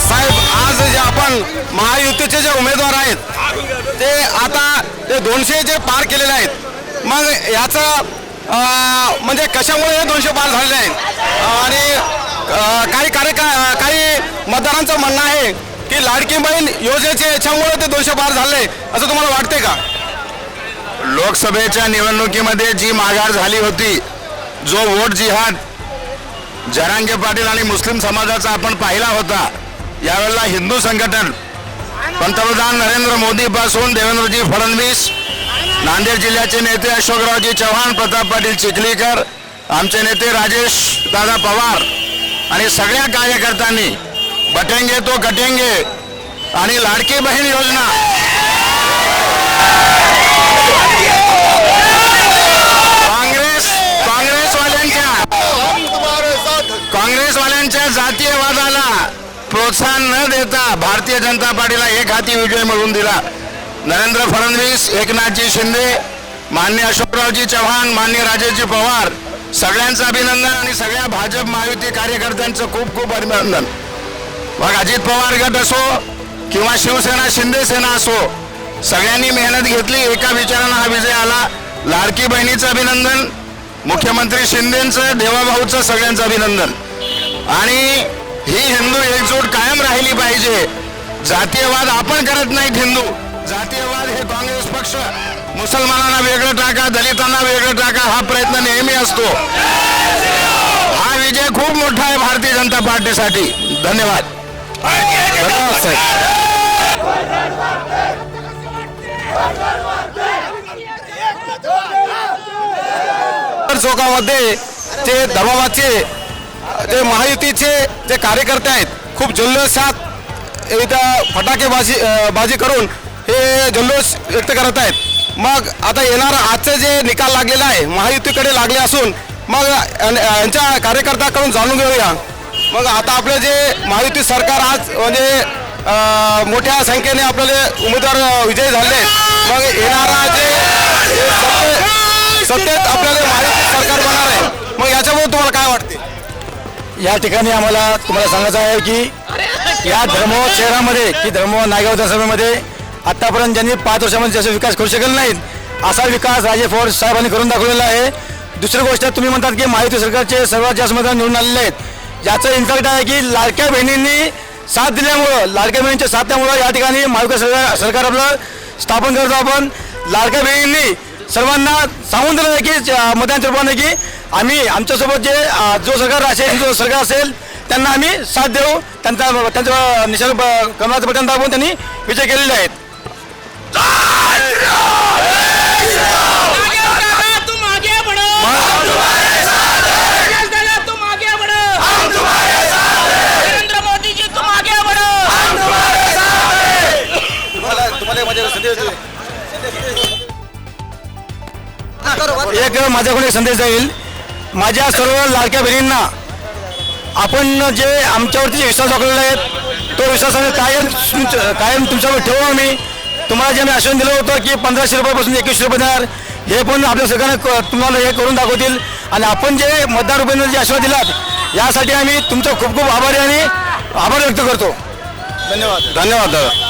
साहेब महायुतीचे जे उमेदवार आहेत ते आता ते दोनशे जे पार केलेले आहेत मग याचं म्हणजे कशामुळे हे दोनशे पार झालेले आहेत? आणि काही कार्यका काही मतदारांचं म्हणणं आहे की लाडकी बहीण योजनेचे याच्यामुळे ते दोनशे पार झाले. असं तुम्हाला वाटते का? लोकसभेच्या निवडणुकीमध्ये जी माघार झाली होती जो वोट जिहाद जरांगे पाटील आणि मुस्लिम समाजाचा आपण पाहिला होता यावेळेला हिंदू संघटन पंतप्रधान नरेंद्र मोदीपासून देवेंद्रजी फडणवीस नांदेड जिल्ह्याचे नेते अशोकरावजी चव्हाण प्रताप पाटील चिखलीकर आमचे नेते राजेश दादा पवार आणि सगळ्या कार्यकर्त्यांनी बटेंगे तो कटेंगे। आणि लाडकी बहीण योजना। काँग्रेस काँग्रेसवाल्यांच्या काँग्रेसवाल्यांच्या जातीयवादाला प्रोत्साहन न देता भारतीय जनता पार्टीला एक हाती विजय मिळवून दिला. नरेंद्र फडणवीस एकनाथजी शिंदे मान्य अशोकरावजी चव्हाण मान्य राजेजी पवार सगळ्यांचं अभिनंदन आणि सगळ्या भाजप महायुती कार्यकर्त्यांचं खूप खूप अभिनंदन. मग अजित पवार गट असो किंवा शिवसेना शिंदे सेना असो सगळ्यांनी मेहनत घेतली एका विचारानं हा विजय आला. लाडकी बहिणीचं अभिनंदन मुख्यमंत्री शिंदेचं देवाभाऊचं सगळ्यांचं अभिनंदन. आणि ही हिंदू एकजूट कायम राहिली पाहिजे. जातीयवाद आपण करत नाहीत हिंदू. जातीयवाद हे काँग्रेस पक्ष. मुसलमानांना वेगळं टाका दलितांना वेगळं टाका हा प्रयत्न नेहमी असतो. हा विजय खूप मोठा आहे भारतीय जनता पार्टीसाठी. धन्यवाद. चौकामध्ये ते धर्माबादचे ते महायुतीचे जे कार्यकर्ते आहेत खूप जल्लोषात इथं फटाकेबाजी बाजी करून हे जल्लोष व्यक्त करत आहेत. मग आता येणारा आजचे जे निकाल लागलेला आहे महायुतीकडे लागले असून मग यांच्या कार्यकर्त्याकडून जाणून घेऊया. मग आता आपलं जे महायुती सरकार आज म्हणजे मोठ्या संख्येने आपल्याला उमेदवार विजय विजयी झाले. मग येणारा जे जे सत्तेत आपल्याला महायुती सरकार बनणार आहे. मग याच्यामुळे तुम्हाला काय वाटते? या ठिकाणी आम्हाला तुम्हाला सांगायचं आहे की या धर्म शहरामध्ये की धर्म नायगाव विधानसभेमध्ये आतापर्यंत ज्यांनी पाच वर्षामध्ये जसं विकास करू शकले नाहीत असा विकास राजे पवार साहेबांनी करून दाखवलेला आहे. दुसरी गोष्ट तुम्ही म्हणतात की महायुती सरकारचे सर्वात जास्त मतदान निवडून आलेले आहेत. याचं इम्पॅक्ट आहे की लाडक्या बहिणींनी साथ दिल्यामुळं लाडक्या बहिणींच्या साथ त्यामुळं या ठिकाणी महाविकास सरकार सरकार आपलं स्थापन करतो आपण. लाडक्या बहिणींनी सर्वांना सांगून दिलं आहे की मतदान रूपाने की आम्ही आमच्यासोबत जे जो सरकार असेल जो सरकार असेल त्यांना आम्ही साथ देऊ. त्यांचा त्यांचा निसर्ग कमलाचं बटन दाबून त्यांनी विजय केलेले आहेत. एक माझ्याकडून एक संदेश जाईल. माझ्या सर्व लाडक्या बहिणींना आपण जे आमच्यावरती विश्वास दाखवलेला आहे तो विश्वास आम्ही कायम कायम तुमच्यावर ठेवू आम्ही. तुम्हाला जे आम्ही आश्वासन दिलं होतं की पंधराशे रुपयापासून एकवीसशे रुपये देणार हे पण आपल्या सरकारने तुम्हाला हे करून दाखवतील. आणि आपण जे मतदार रुपयांना जे आश्वासन दिलात यासाठी आम्ही तुमचा खूप खूप आभारी आणि आभार व्यक्त करतो. धन्यवाद. धन्यवाद दादा.